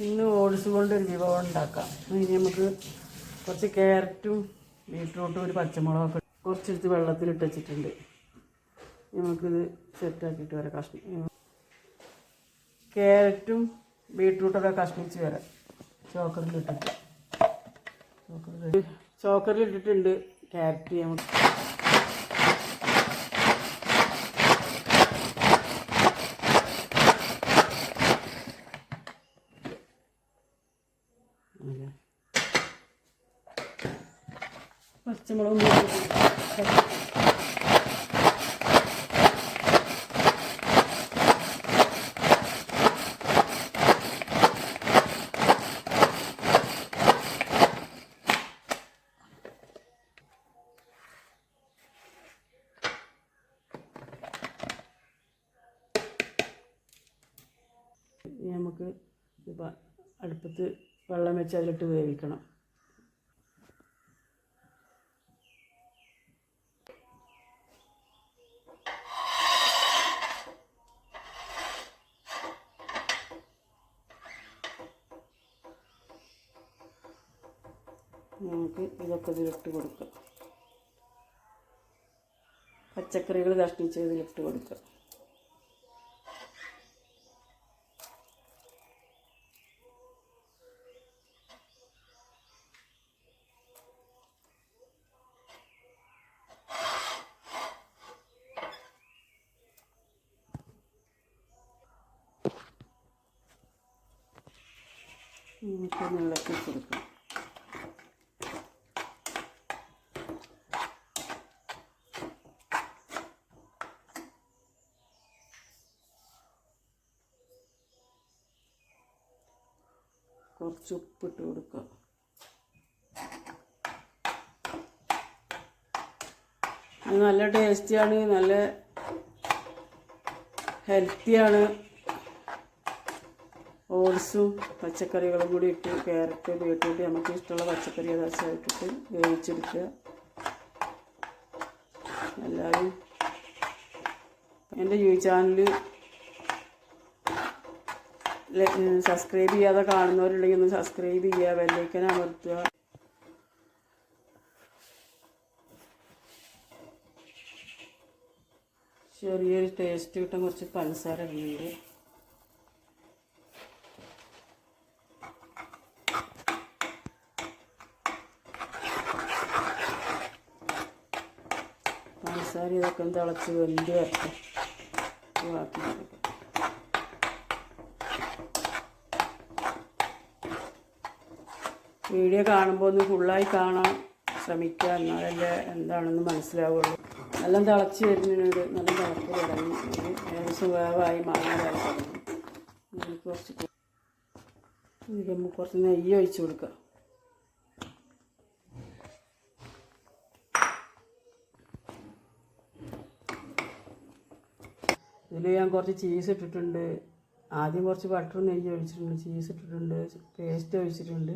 ഇന്ന് ഓട്സ് കൊണ്ട് ഒരു വിഭവം ഉണ്ടാക്കാം. ഇനി നമുക്ക് കുറച്ച് ക്യാരറ്റും ബീട്രൂട്ടും ഒരു പച്ചമുളകൊക്കെ കുറച്ചെടുത്ത് വെള്ളത്തിലിട്ട് വെച്ചിട്ടുണ്ട്. നമുക്കിത് സെറ്റാക്കിയിട്ട് വരാം. കഷ്ണ ക്യാരറ്റും ബീട്രൂട്ടൊക്കെ കഷ്ണിച്ച് വരാം. ചോക്കറിലിട്ടിട്ട് ചോക്കറിൽ ചോക്കറിലിട്ടിട്ടുണ്ട് ക്യാരറ്റ് നമുക്ക് അങ്ങനെ. പച്ചമുളകും നമുക്ക് അടുപ്പത്ത് വെള്ളം വെച്ച് അതിലിട്ട് വേവിക്കണം. നമുക്ക് ഇതൊക്കെ ഇതിലിട്ട് കൊടുക്കാം. പച്ചക്കറികൾ കഷ്ണിച്ച് ഇതിലിട്ട് കൊടുക്കാം. നമുക്ക് ഇളക്കി കൊടുക്കാം. കുറച്ച് ഉപ്പിട്ട് കൊടുക്കുക അത് നല്ല ടേസ്റ്റിയാണ് നല്ല ഹെൽത്തിയാണ്. ഓട്സും പച്ചക്കറികളും കൂടി ഇട്ട് ക്യാരറ്റ് ബീട്രൂട്ട് നമുക്ക് ഇഷ്ടമുള്ള പച്ചക്കറി ഇട്ടിട്ട് വേവിച്ചെടുക്കുക. എല്ലാവരും എന്റെ യൂ ചാനൽ സബ്സ്ക്രൈബ് ചെയ്യാതെ കാണുന്നവരുണ്ടെങ്കിൽ ഒന്ന് സബ്സ്ക്രൈബ് ചെയ്യുക ബെല്ലൈക്കൻ അമർത്തുക. ചെറിയൊരു ടേസ്റ്റ് കിട്ടാൻ കുറച്ച് പഞ്ചസാര ഇടുന്നുണ്ട്. പഞ്ചസാര ഇതൊക്കെ തിളച്ച് വെന്ത് വരട്ടെ. ബാക്കി വീഡിയോ കാണുമ്പോൾ ഒന്ന് ഫുള്ളായി കാണാൻ ശ്രമിക്കുക എന്നാലല്ലേ എന്താണെന്ന് മനസ്സിലാവുള്ളൂ. നല്ല തിളച്ച് വരുന്നുണ്ട് നല്ല തിളപ്പ് തുടങ്ങി. ഏകദേശം വേവായി മാങ്ങാതായി തുടങ്ങി. കുറച്ച് കുറച്ച് നെയ്യ് ഒഴിച്ച് കൊടുക്കുക ഇതിൽ ഞാൻ കുറച്ച് ചീസ് ഇട്ടിട്ടുണ്ട്. ആദ്യം കുറച്ച് ബട്ടർ നെയ്യ് ഒഴിച്ചിട്ടുണ്ട്. ചീസ് ഇട്ടിട്ടുണ്ട്. പേസ്റ്റ് ഒഴിച്ചിട്ടുണ്ട്.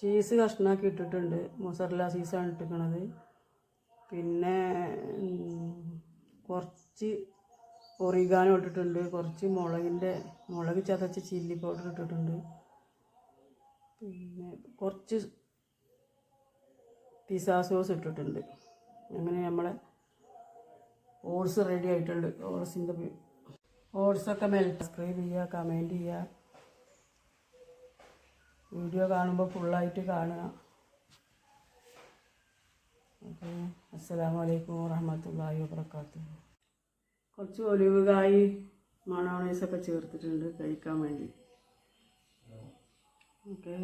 ചീസ് കഷ്ണമാക്കി ഇട്ടിട്ടുണ്ട്. മൊസറല്ല ചീസാണ് ഇട്ടിരിക്കണത്. പിന്നെ കുറച്ച് ഒറിഗാനോ ഇട്ടിട്ടുണ്ട്. കുറച്ച് മുളകിന്റെ മുളക് ചതച്ച് ചില്ലി പൗഡർ ഇട്ടിട്ടുണ്ട്. പിന്നെ കുറച്ച് പിസ സോസ് ഇട്ടിട്ടുണ്ട്. അങ്ങനെ നമ്മളെ ഓട്സ് റെഡി ആയിട്ടുണ്ട്. ഓട്സിന്റെ ഓട്സൊക്കെ മെൽറ്റ് സബ്സ്ക്രൈബ് ചെയ്യുക കമന്റ് ചെയ്യുക. വീഡിയോ കാണുമ്പോൾ ഫുള്ളായിട്ട് കാണുക. ഓക്കെ. അസ്സലാമു അലൈക്കും വറഹമത്തല്ലാഹി വബർക്കാത്തു കുറച്ച് ഒലിവ് കായ് മണോണീസൊക്കെ ചേർത്തിട്ടുണ്ട് കഴിക്കാൻ വേണ്ടി. ഓക്കെ.